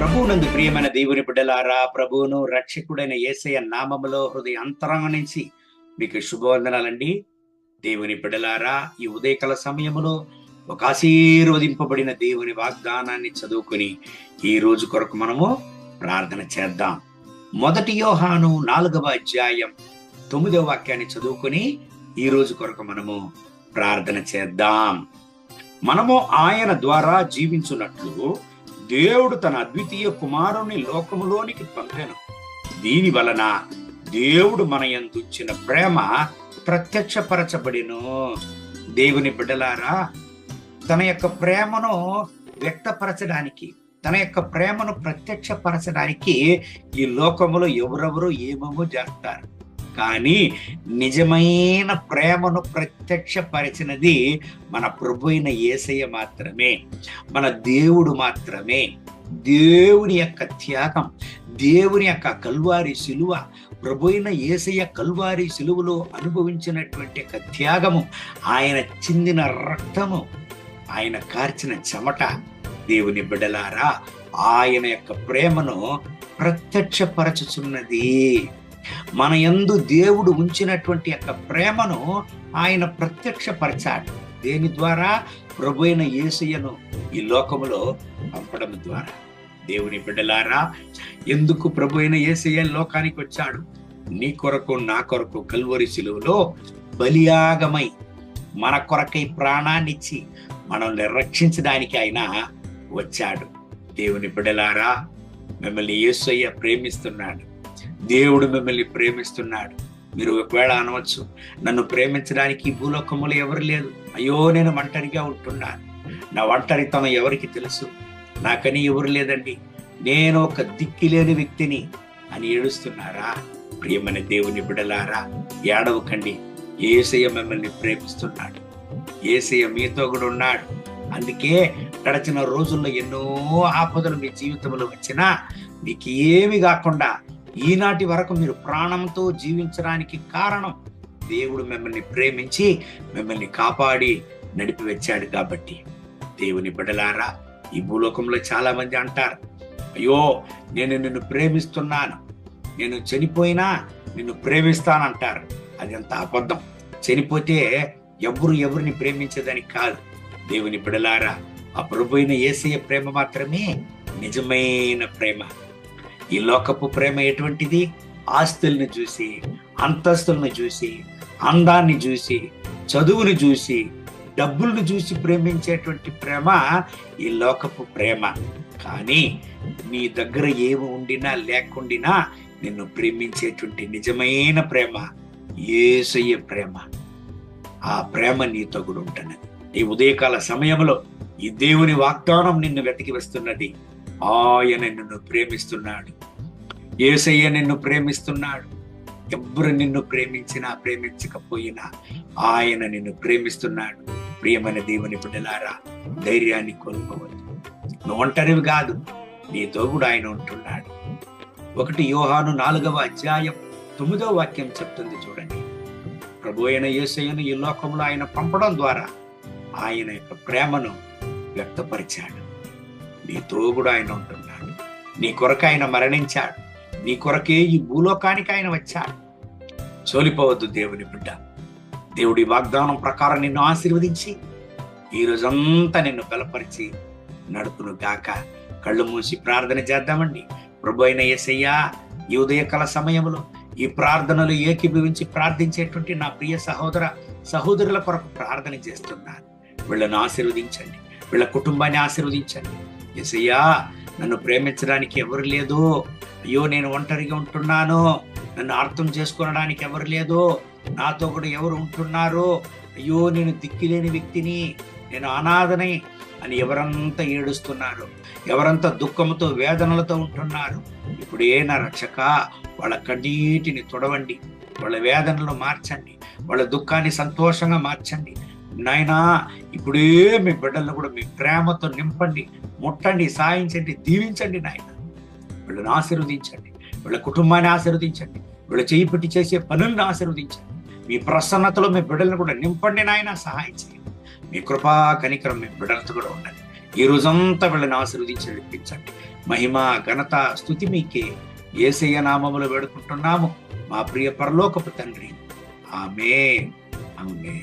ప్రభువునందు ప్రియమైన దేవుని బిడ్డలారా ప్రభువును రక్షకుడైన యేసయ్య నామములో హృదయ అంతరంగం నుంచి మీకు శుభవందనాలండి. దేవుని బిడ్డలారా ఈ ఉదయకాల సమయములో ఒక ఆశీర్వదింపబడిన దేవుని వాగ్దానాన్ని చదువుకొని ఈ రోజు కొరకు మనము ప్రార్థన చేద్దాం. మొదటి యోహాను నాలుగవ అధ్యాయం తొమ్మిదవ వాక్యాన్ని చదువుకొని ఈ రోజు కొరకు మనము ప్రార్థన చేద్దాం. మనము ఆయన ద్వారా జీవించున్నట్లు దేవుడు తన అద్వితీయ కుమారుని లోకములోనికి పంపాను. దీని వలన దేవుడు మన ఎందుచ్చిన ప్రేమ ప్రత్యక్షపరచబడిను. దేవుని బిడ్డలారా తన యొక్క ప్రేమను వ్యక్తపరచడానికి తన యొక్క ప్రేమను ప్రత్యక్షపరచడానికి ఈ లోకములో ఎవరెవరు ఏమేమో చేస్తారు కానీ నిజమైన ప్రేమను ప్రత్యక్షపరిచినది మన ప్రభు అయిన ఏసయ్య మాత్రమే మన దేవుడు మాత్రమే. దేవుని యొక్క త్యాగం దేవుని యొక్క కల్వారి శిలువ ప్రభు అయిన ఏసయ్య కల్వారి శిలువలో అనుభవించినటువంటి యొక్క త్యాగము ఆయన చిందిన రక్తము ఆయన కార్చిన చెమట. దేవుని బిడలారా ఆయన యొక్క ప్రేమను ప్రత్యక్షపరచుచున్నది. మన యందు దేవుడు ఉంచినటువంటి యొక్క ప్రేమను ఆయన ప్రత్యక్షపరచాడు. దేని ద్వారా? ప్రభు అయిన యేసయ్యను ఈ లోకములో పంపడం ద్వారా. దేవుని బిడ్డలారా ఎందుకు ప్రభు అయిన యేసయ్య లోకానికి వచ్చాడు? నీ కొరకు నా కొరకు కల్వరి శిలువలో బలియాగమై మన కొరకై ప్రాణాన్నిచ్చి మనల్ని రక్షించడానికి ఆయన వచ్చాడు. దేవుని బిడ్డలారా మిమ్మల్ని యేసయ్య ప్రేమిస్తున్నాడు. దేవుడు మిమ్మల్ని ప్రేమిస్తున్నాడు. మీరు ఒకవేళ అనవచ్చు నన్ను ప్రేమించడానికి భూలోకములు ఎవరు లేదు అయ్యో నేను ఒంటరిగా ఉంటున్నాను. నా ఒంటరితనం ఎవరికి తెలుసు? నాకని ఎవరు లేదండి. నేను ఒక దిక్కిలేని వ్యక్తిని అని ఏడుస్తున్నారా? ప్రియమైన దేవుని బిడలారా ఏడవకండి. ఏసయ్య మిమ్మల్ని ప్రేమిస్తున్నాడు. ఏసయ్య మీతో కూడా ఉన్నాడు. అందుకే గడచిన రోజుల్లో ఎన్నో ఆపదలు మీ జీవితంలో వచ్చినా మీకు ఏమి కాకుండా ఈనాటి వరకు మీరు ప్రాణంతో జీవించడానికి కారణం దేవుడు మిమ్మల్ని ప్రేమించి మిమ్మల్ని కాపాడి నడిపి వచ్చాడు కాబట్టి. దేవుని బిడలారా ఈ భూలోకంలో చాలా మంది అంటారు అయ్యో నేను నిన్ను ప్రేమిస్తున్నాను నేను చనిపోయినా నిన్ను ప్రేమిస్తానంటారు. అది అంత అబద్ధం. చనిపోతే ఎవరు ఎవరిని ప్రేమించదని కాదు. దేవుని బిడలారా ఆ ప్రభు అయిన ప్రేమ మాత్రమే నిజమైన ప్రేమ. ఈ లోకపు ప్రేమ ఎటువంటిది? ఆస్తుల్ని చూసి అంతస్తుల్ని చూసి అందాన్ని చూసి చదువుని చూసి డబ్బుల్ని చూసి ప్రేమించేటువంటి ప్రేమ ఈ లోకపు ప్రేమ. కానీ నీ దగ్గర ఏమి ఉండినా లేకుండినా నిన్ను ప్రేమించేటువంటి నిజమైన ప్రేమ ఏసయ్య ప్రేమ. ఆ ప్రేమ నీతో కూడా ఉంటున్నది ఈ ఉదయకాల సమయంలో ఈ దేవుని వాగ్దానం నిన్ను వెతికి వస్తున్నది. ఆయన నిన్ను ప్రేమిస్తున్నాడు. ఏసయ్య నిన్ను ప్రేమిస్తున్నాడు. ఎవ్వరు నిన్ను ప్రేమించినా ప్రేమించకపోయినా ఆయన నిన్ను ప్రేమిస్తున్నాడు. ప్రియమైన దేవుని బిడ్డలారా ధైర్యాన్ని కోల్పోవద్దు. నువ్వు ఒంటరివి కాదు నీతో కూడా ఆయన ఉంటున్నాడు. ఒకటి యోహాను నాలుగవ అధ్యాయం తొమ్మిదవ వాక్యం చెప్తుంది చూడండి. ప్రభు అయిన యేసయ్యను ఈ లోకంలో ఆయన పంపడం ద్వారా ఆయన యొక్క ప్రేమను వ్యక్తపరిచాడు. నీ తోగుడు ఆయన ఉంటున్నాడు. నీ కొరకు ఆయన మరణించాడు. నీ కొరకే ఈ భూలోకానికి ఆయన వచ్చాడు. సోలిపోవద్దు దేవుని బిడ్డ. దేవుడి వాగ్దానం ప్రకారం నిన్ను ఆశీర్వదించి ఈ రోజంతా నిన్ను బలపరిచి నడుపును గాక. కళ్ళు మూసి ప్రార్థన చేద్దామండి. ప్రభు అయిన యేసయ్యా ఈ ఉదయకాల సమయంలో ఈ ప్రార్థనలు ఏకీభవించి ప్రార్థించేటువంటి నా ప్రియ సహోదర సహోదరుల కొరకు ప్రార్థన చేస్తున్నాను. వీళ్ళను ఆశీర్వదించండి. వీళ్ళ కుటుంబాన్ని ఆశీర్వదించండి. ఎసయ్యా నన్ను ప్రేమించడానికి ఎవరు లేదు అయ్యో నేను ఒంటరిగా ఉంటున్నాను. నన్ను అర్థం చేసుకోవడానికి ఎవరు లేదు నాతో కూడా ఎవరు ఉంటున్నారు అయ్యో నేను దిక్కిలేని వ్యక్తిని నేను అనాథని అని ఎవరంతా ఏడుస్తున్నారు. ఎవరంతా దుఃఖంతో వేదనలతో ఉంటున్నారు. ఇప్పుడే నా రక్షక వాళ్ళ కన్నీటిని తొడవండి. వాళ్ళ వేదనలు మార్చండి. వాళ్ళ దుఃఖాన్ని సంతోషంగా మార్చండి. నాయనా ఇప్పుడే మీ బిడ్డలను కూడా మీ ప్రేమతో నింపండి ముట్టండి సాయించండి దీవించండి నాయన. వీళ్ళని ఆశీర్వదించండి వీళ్ళ కుటుంబాన్ని ఆశీర్వదించండి వీళ్ళ చేయి పెట్టి చేసే పనులను ఆశీర్వదించండి. మీ ప్రసన్నతలో మీ బిడ్డలను కూడా నింపండి నాయన సహాయం చేయండి. మీ కృపా కనికరం మీ బిడ్డలతో కూడా ఉండండి. ఈ రోజంతా వీళ్ళని ఆశీర్వదించి నడిపించండి మహిమ ఘనత స్థుతి మీకే ఏసయ్య నామములు వేడుకుంటున్నాము. మా ప్రియ పరలోకపు తండ్రి. ఆమె ఆమె